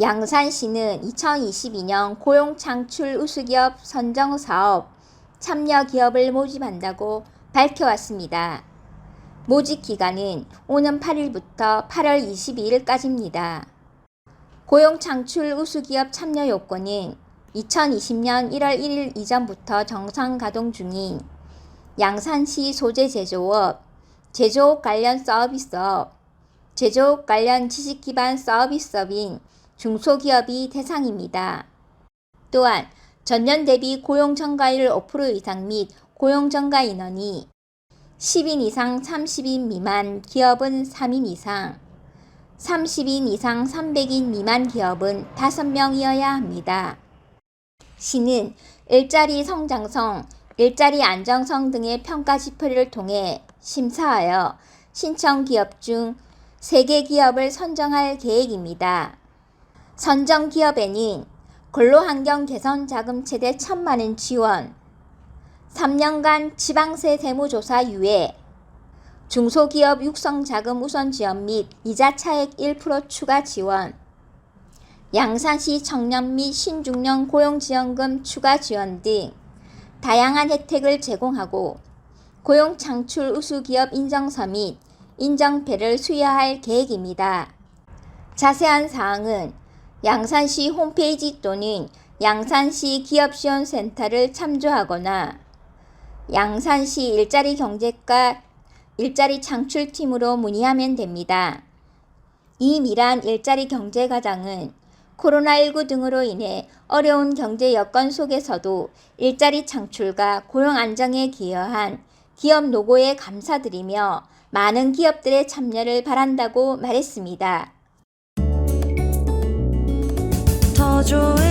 양산시는 2022년 고용창출 우수기업 선정사업 참여 기업을 모집한다고 밝혀왔습니다. 모집 기간은 오는 8일부터 8월 22일까지입니다. 고용창출 우수기업 참여 요건은 2020년 1월 1일 이전부터 정상 가동 중인 양산시 소재 제조업, 제조업 관련 서비스업, 제조업 관련 지식 기반 서비스업인 중소기업이 대상입니다. 또한 전년 대비 고용 증가율 5% 이상 및 고용 증가 인원이 10인 이상 30인 미만 기업은 3인 이상, 30인 이상 300인 미만 기업은 5명이어야 합니다. 시는 일자리 성장성, 일자리 안정성 등의 평가 지표를 통해 심사하여 신청 기업 중 3개 기업을 선정할 계획입니다. 선정 기업에는 근로환경 개선 자금 최대 1천만 원 지원, 3년간 지방세 세무조사 유예, 중소기업 육성 자금 우선 지원 및 이자 차액 1% 추가 지원, 양산시 청년 및 신중년 고용지원금 추가 지원 등 다양한 혜택을 제공하고 고용 창출 우수기업 인정서 및 인정패를 수여할 계획입니다. 자세한 사항은 양산시 홈페이지 또는 양산시 기업지원센터를 참조하거나 양산시 일자리 경제과 일자리 창출팀으로 문의하면 됩니다. 이 미란 일자리 경제 과정은 코로나19 등으로 인해 어려운 경제 여건 속에서도 일자리 창출과 고용 안정에 기여한 기업 노고에 감사드리며 많은 기업들의 참여를 바란다고 말했습니다. 더 좋은